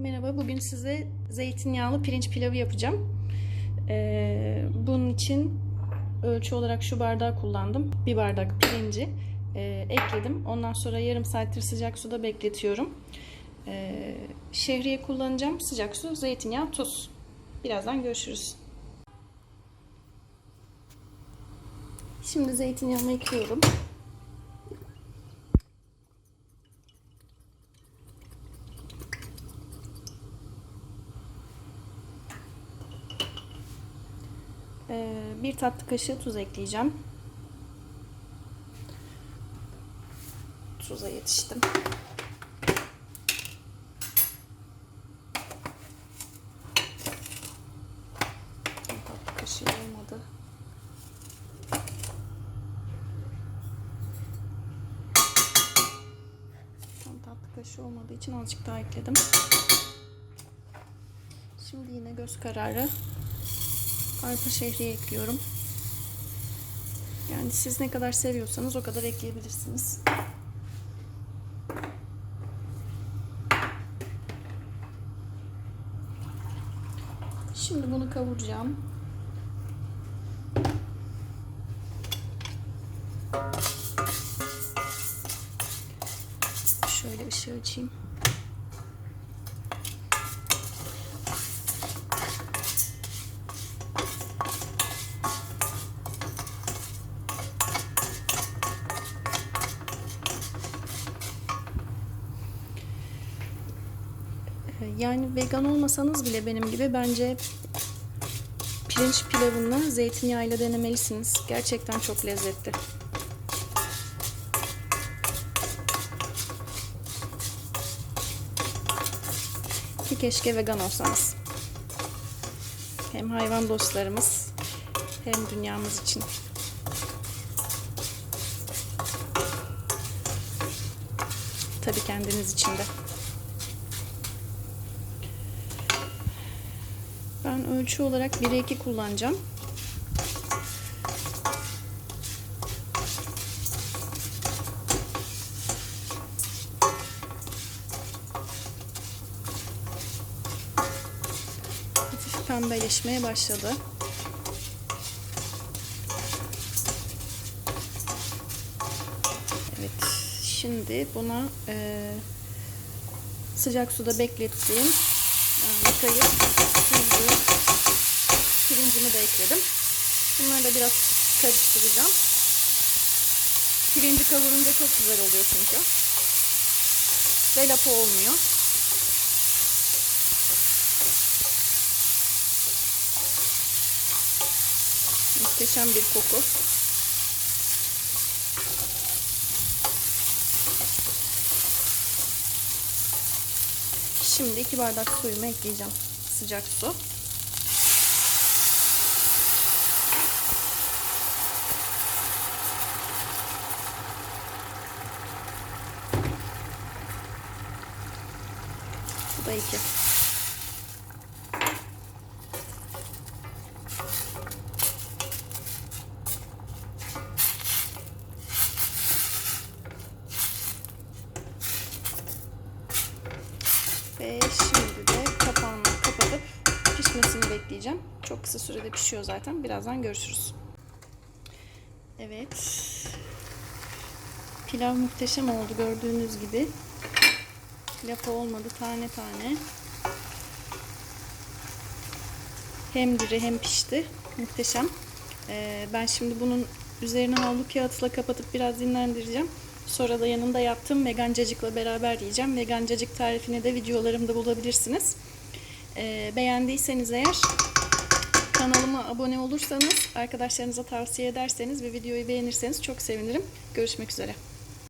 Merhaba, bugün size zeytinyağlı pirinç pilavı yapacağım. Ee, bunun için ölçü olarak şu bardağı kullandım. Bir bardak pirinci e, ekledim. Ondan sonra yarım saattir sıcak suda bekletiyorum. Ee, şehriye kullanacağım. Sıcak su, zeytinyağı, tuz. Birazdan görüşürüz. Şimdi zeytinyağımı ekliyorum. Bir tatlı kaşığı tuz ekleyeceğim. Tuza yetiştim. Tatlı kaşığı olmadı. Tatlı kaşığı olmadığı için azıcık daha ekledim. Şimdi yine göz kararı arpa şehriye ekliyorum. Yani siz ne kadar seviyorsanız o kadar ekleyebilirsiniz. Şimdi bunu kavuracağım. Şöyle ışığı açayım. Yani vegan olmasanız bile benim gibi bence pirinç pilavını zeytinyağıyla denemelisiniz. Gerçekten çok lezzetli. Ki keşke vegan olsanız. Hem hayvan dostlarımız hem dünyamız için. Tabii kendiniz için de. Ben ölçü olarak 1'e 2 kullanacağım. Hafif pembeleşmeye başladı. Evet, şimdi buna e, sıcak suda beklettiğim yıkayıp tuzlu pirincimi de ekledim. Bunları da biraz karıştıracağım. Pirinci kavurunca çok güzel oluyor çünkü. Ve lapa olmuyor. Muhteşem bir koku. Şimdi iki bardak suyumu ekleyeceğim. Sıcak su. Bu da iki. Ve şimdi pişmesini bekleyeceğim. Çok kısa sürede pişiyor zaten. Birazdan görüşürüz. Evet. Pilav muhteşem oldu gördüğünüz gibi. Lapa olmadı tane tane. Hem diri hem pişti. Muhteşem. Ee, ben şimdi bunun üzerine havlu kağıtla kapatıp biraz dinlendireceğim. Sonra da yanında yaptığım vegancacıkla beraber yiyeceğim. Vegancacık tarifini de videolarımda bulabilirsiniz. Ee, beğendiyseniz eğer kanalıma abone olursanız, arkadaşlarınıza tavsiye ederseniz ve videoyu beğenirseniz çok sevinirim. Görüşmek üzere.